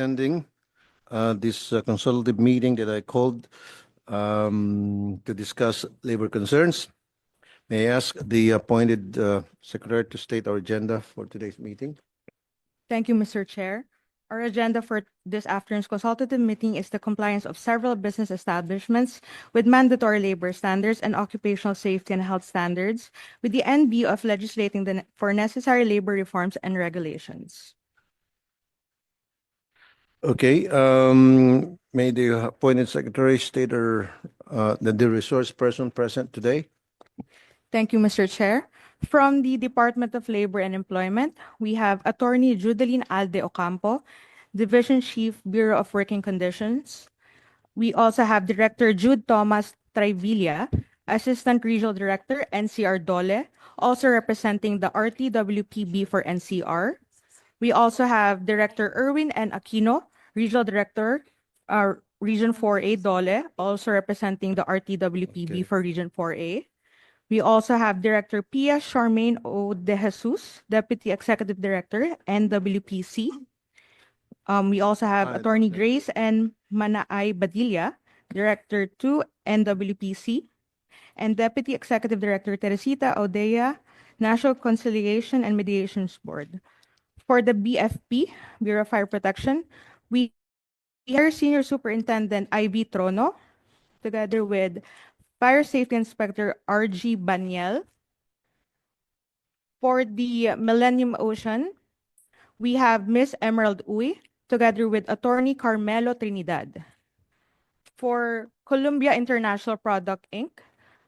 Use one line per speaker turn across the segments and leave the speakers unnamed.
attending uh, this uh, consultative meeting that I called um, to discuss labor concerns. May I ask the appointed uh, secretary to state our agenda for today's meeting?
Thank you, Mr. Chair. Our agenda for this afternoon's consultative meeting is the compliance of several business establishments with mandatory labor standards and occupational safety and health standards with the end view of legislating the, for necessary labor reforms and regulations.
Okay, um, may the appointed secretary state or uh, the the resource person present today?
Thank you, Mr. Chair. From the Department of Labor and Employment, we have Attorney Judeline Alde Ocampo, Division Chief, Bureau of Working Conditions. We also have Director Jude Thomas Trivilla, Assistant Regional Director, NCR Dole, also representing the RTWPB for NCR. We also have Director Irwin N. Aquino, Regional Director, uh, Region 4A Dole, also representing the
Okay.
RTWPB for Region 4A. We also have Director Pia Charmaine O. De Jesus, Deputy Executive Director, NWPC. Um, we also have
Ah,
Attorney
okay.
Grace and Manaay Badilla, Director 2, NWPC, and Deputy Executive Director Teresita Odea, National Conciliation and Mediations Board. For the BFP, Bureau of Fire Protection, we hire Senior Superintendent Ivy Trono, together with Fire Safety Inspector RG Baniel. For the Millennium Ocean, we have Miss Emerald Uy, together with Attorney Carmelo Trinidad. For Columbia International Product Inc.,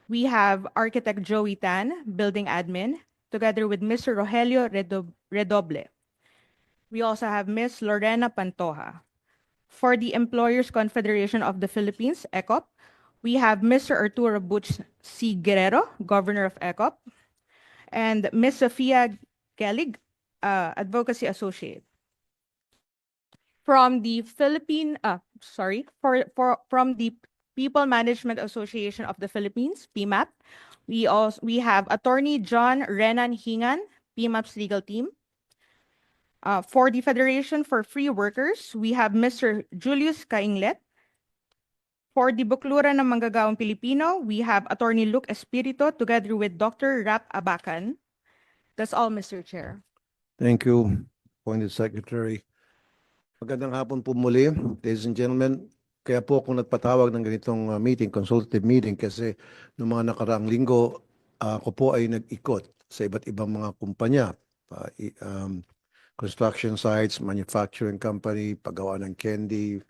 we have Architect Joey Tan, Building Admin, together with Mr. Rogelio Redoble. We also have Miss Lorena Pantoja. For the Employers Confederation of the Philippines, ECOP, we have Mr. Arturo Butch C. Guerrero, Governor of ECOP, and Miss Sofia Gelig, uh, Advocacy Associate. From the Philippine, uh, sorry, for, for, from the People Management Association of the Philippines, PMAP, we also, we have Attorney John Renan Hingan, PMAP's legal team. Uh, for the Federation for Free Workers, we have Mr. Julius Kainglet. For the Bukluran ng Manggagawang Pilipino, we have Attorney Luke Espirito together with Dr. Rap Abacan. That's all, Mr. Chair.
Thank you, appointed secretary. Magandang hapon po muli, ladies and gentlemen. Kaya po ako nagpatawag ng ganitong uh, meeting, consultative meeting, kasi noong mga nakaraang linggo, uh, ako po ay nag-ikot sa iba't ibang mga kumpanya, pa- i- um, construction sites, manufacturing company, paggawa ng candy,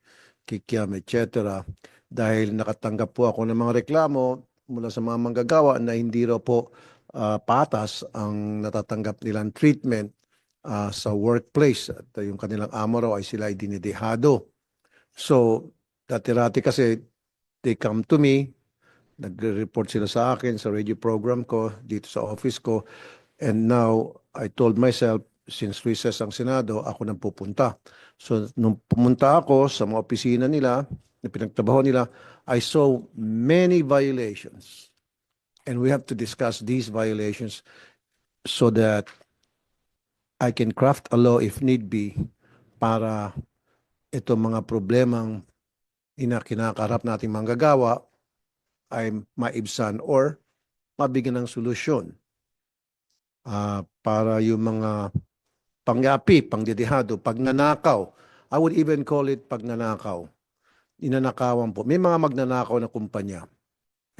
kikiam, etc. Dahil nakatanggap po ako ng mga reklamo mula sa mga manggagawa na hindi raw po uh, patas ang natatanggap nilang treatment ah, sa workplace at uh, yung kanilang amo raw ay sila ay dinidehado. So, dati-rati kasi they come to me, nagre-report sila sa akin sa radio program ko, dito sa office ko, and now I told myself, since recess ang Senado, ako nang pupunta. So, nung pumunta ako sa mga opisina nila, na pinagtrabaho nila, I saw many violations. And we have to discuss these violations so that I can craft a law if need be para ito mga problemang ina kinakaharap nating manggagawa ay maibsan or mabigyan ng solusyon Ah, para yung mga pangyapi, pangdidihado, pagnanakaw. I would even call it pagnanakaw. Inanakawan po. May mga magnanakaw na kumpanya.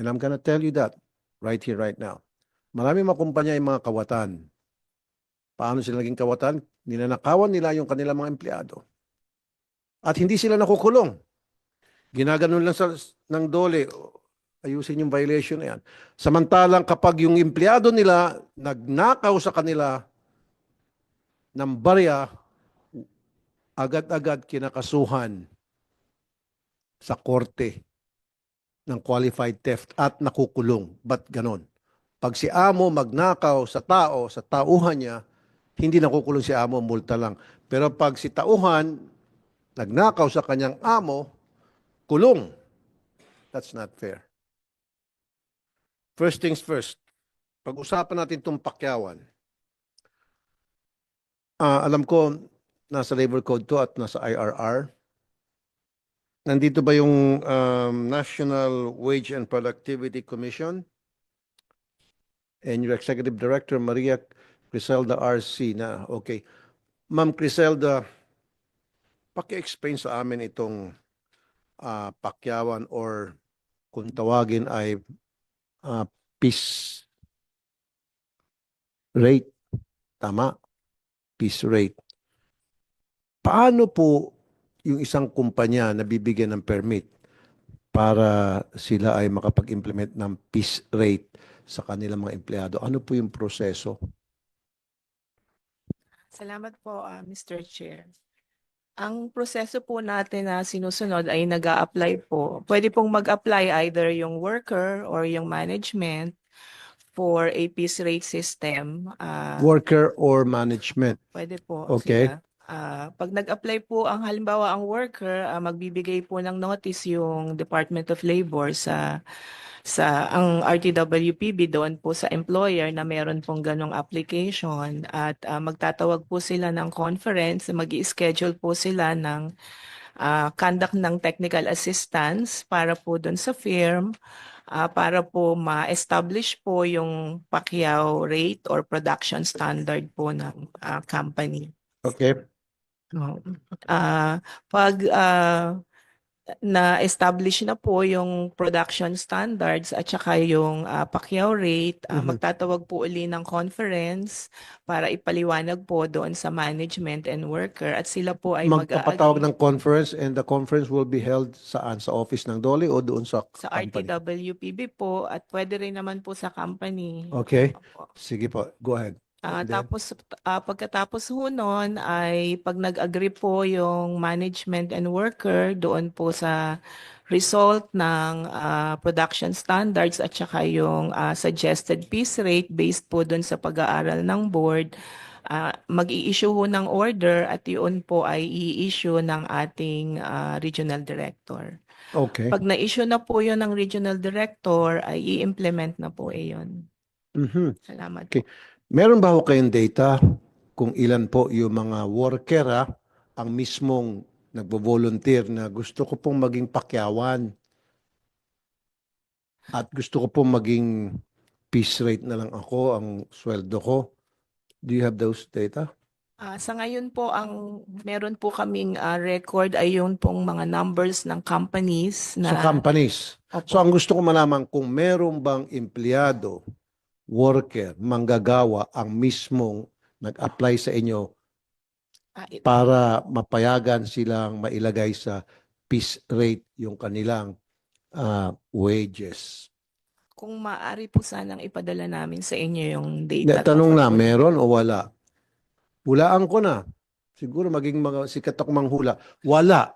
And I'm gonna tell you that right here, right now. Maraming mga kumpanya ay mga kawatan. Paano sila naging kawatan? Ninanakawan nila yung kanilang mga empleyado. At hindi sila nakukulong. Ginaganon lang sa, ng dole, ayusin yung violation na yan. Samantalang kapag yung empleyado nila nagnakaw sa kanila ng barya, agad-agad kinakasuhan sa korte ng qualified theft at nakukulong. Ba't ganon? Pag si amo magnakaw sa tao, sa tauhan niya, hindi nakukulong si amo, multa lang. Pero pag si tauhan nagnakaw sa kanyang amo, kulong. That's not fair. First things first, pag-usapan natin itong pakyawan. Ah, alam ko, nasa labor code to at nasa IRR. Nandito ba yung um, National Wage and Productivity Commission? And your Executive Director, Maria Criselda RC na, okay. Ma'am Criselda, paki-explain sa amin itong ah, pakyawan or kung tawagin ay ah, peace rate. Tama? Peace rate. Paano po yung isang kumpanya na bibigyan ng permit para sila ay makapag-implement ng peace rate sa kanilang mga empleyado? Ano po yung proseso?
Salamat po, ah, Mr. Chair. Ang proseso po natin na sinusunod ay nag apply po. Pwede pong mag-apply either yung worker or yung management for a piece rate system. Ah,
Worker or management?
Pwede po.
Okay.
sila. Ah, pag nag-apply po ang halimbawa ang worker, ah, magbibigay po ng notice yung Department of Labor sa sa ang RTWPB doon po sa employer na meron pong ganong application at ah, magtatawag po sila ng conference, mag schedule po sila ng ah, conduct ng technical assistance para po doon sa firm ah, para po ma-establish po yung Pacquiao rate or production standard po ng ah, company.
Okay.
Ah, pag ah, na-establish na po yung production standards at saka yung ah, Pacquiao rate, ah,
Mhm.
magtatawag po uli ng conference para ipaliwanag po doon sa management and worker at sila po ay
Magpapatawag
mag-a-agree
ng conference and the conference will be held saan? Sa office ng Dolly o doon sa
sa
company?
RTWPB po at pwede rin naman po sa company.
Okay.
Opo.
Sige po. Go ahead.
Ah,
And then?
tapos ah, pagkatapos ho nun ay pag nag-agree po yung management and worker doon po sa result ng ah, production standards at saka yung ah, suggested piece rate based po doon sa pag-aaral ng board, ah, mag-i-issue ho ng order at yun po ay i-issue ng ating ah, regional director.
Okay.
Pag na-issue na po yun ng regional director ay i-implement na po iyon.
Mhm.
Salamat.
Okay. Meron ba ho kayong data kung ilan po yung mga worker ah, ang mismong nagbo-volunteer na gusto ko pong maging pakyawan at gusto ko pong maging piece rate na lang ako, ang sweldo ko. Do you have those data?
Ah, sa ngayon po, ang meron po kaming ah, record ay yung pong mga numbers ng companies na...
Sa companies.
Opo.
So ang gusto ko malaman kung meron bang empleyado, worker, manggagawa ang mismong nag-apply sa inyo
Ah,
para mapayagan silang mailagay sa piece rate yung kanilang ah, wages.
kung maaari po sanang ipadala namin sa inyo yung
Na,
data.
tanong na,
tungkol po-
meron o wala? Hulaan ko na. Siguro maging mga sikat ako manghula. Wala.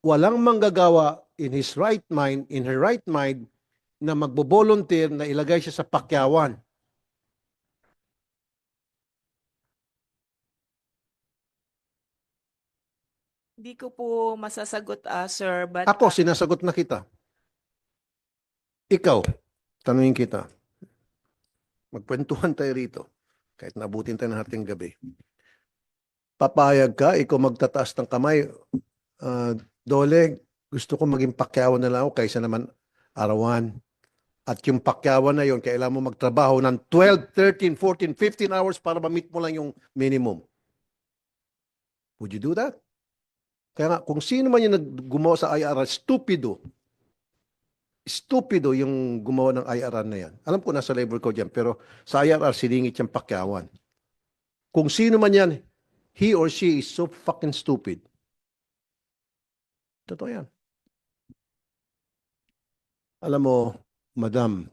Walang manggagawa in his right mind, in her right mind, na magbo-volunteer na ilagay siya sa pakyawan.
Hindi ko po masasagot, ah, sir, but...
Ako,
ah,
sinasagot na kita. Ikaw, tanungin kita. Magkwentuhan tayo rito. Kahit nabutin tayo ng hating gabi. Papayag ka, ikaw magtataas ng kamay. Ah, Dole, gusto ko maging pakyawan na lang ako kaysa naman arawan. At yung pakyawan na yon, kailangan mo magtrabaho ng 12, 13, 14, 15 hours para ma-meet mo lang yung minimum. Would you do that? Kaya nga, kung sino man yung gumawa sa IRR, stupido. Stupido yung gumawa ng IRR na yan. Alam ko nasa labor code yan, pero sa IRR, siningit yung pakyawan. Kung sino man yan, he or she is so fucking stupid. Totoo yan. Alam mo, Madam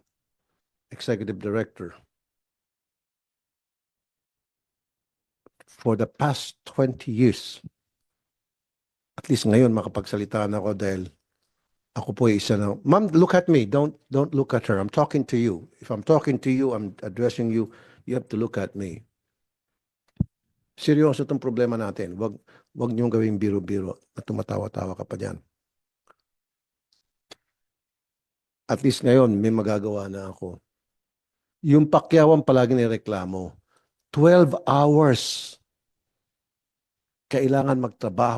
Executive Director, for the past 20 years, at least ngayon makapagsalita na ako dahil ako po ay isa na, Ma'am, look at me. Don't, don't look at her. I'm talking to you. If I'm talking to you, I'm addressing you, you have to look at me. Seryoso itong problema natin. Wag, wag niyong gawing biro-biro at tumatawa-tawa ka pa dyan. At least ngayon, may magagawa na ako. Yung pakyawan palagi nireklamo. 12 hours kailangan magtrabaho